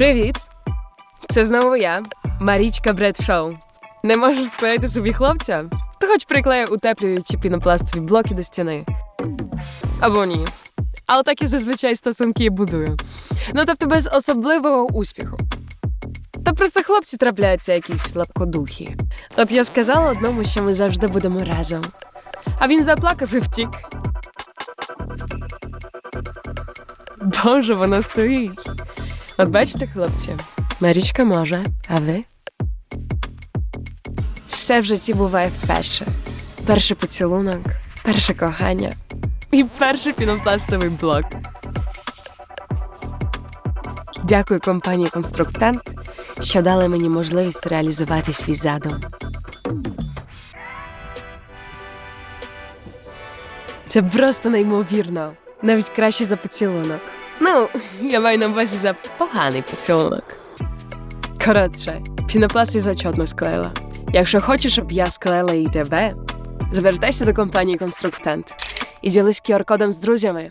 Привіт! Це знову я, Марічка Бред Шоу. Не можу склеїти собі хлопця? То хоч приклею утеплюючі пінопластові блоки до стіни. Або ні. Але так я зазвичай стосунки і будую. Ну тобто без особливого успіху. Та просто хлопці трапляються якісь слабкодухі. От я сказала одному, що ми завжди будемо разом. А він заплакав і втік. Боже, вона стоїть. От бачите, хлопці, Марічка може, а ви? Все в житті буває вперше. Перший поцілунок, перше кохання і перший пінопластовий блок. Дякую компанії Конструктант, що дали мені можливість реалізувати свій задум. Це просто неймовірно. Навіть краще за поцілунок. Ну, я маю на увазі за поганий поцілунок. Коротше, пінопласт я зачотно склеїла. Якщо хочеш, щоб я склеїла і тебе, звертайся до компанії Конструктант і ділись QR-кодом з друзями.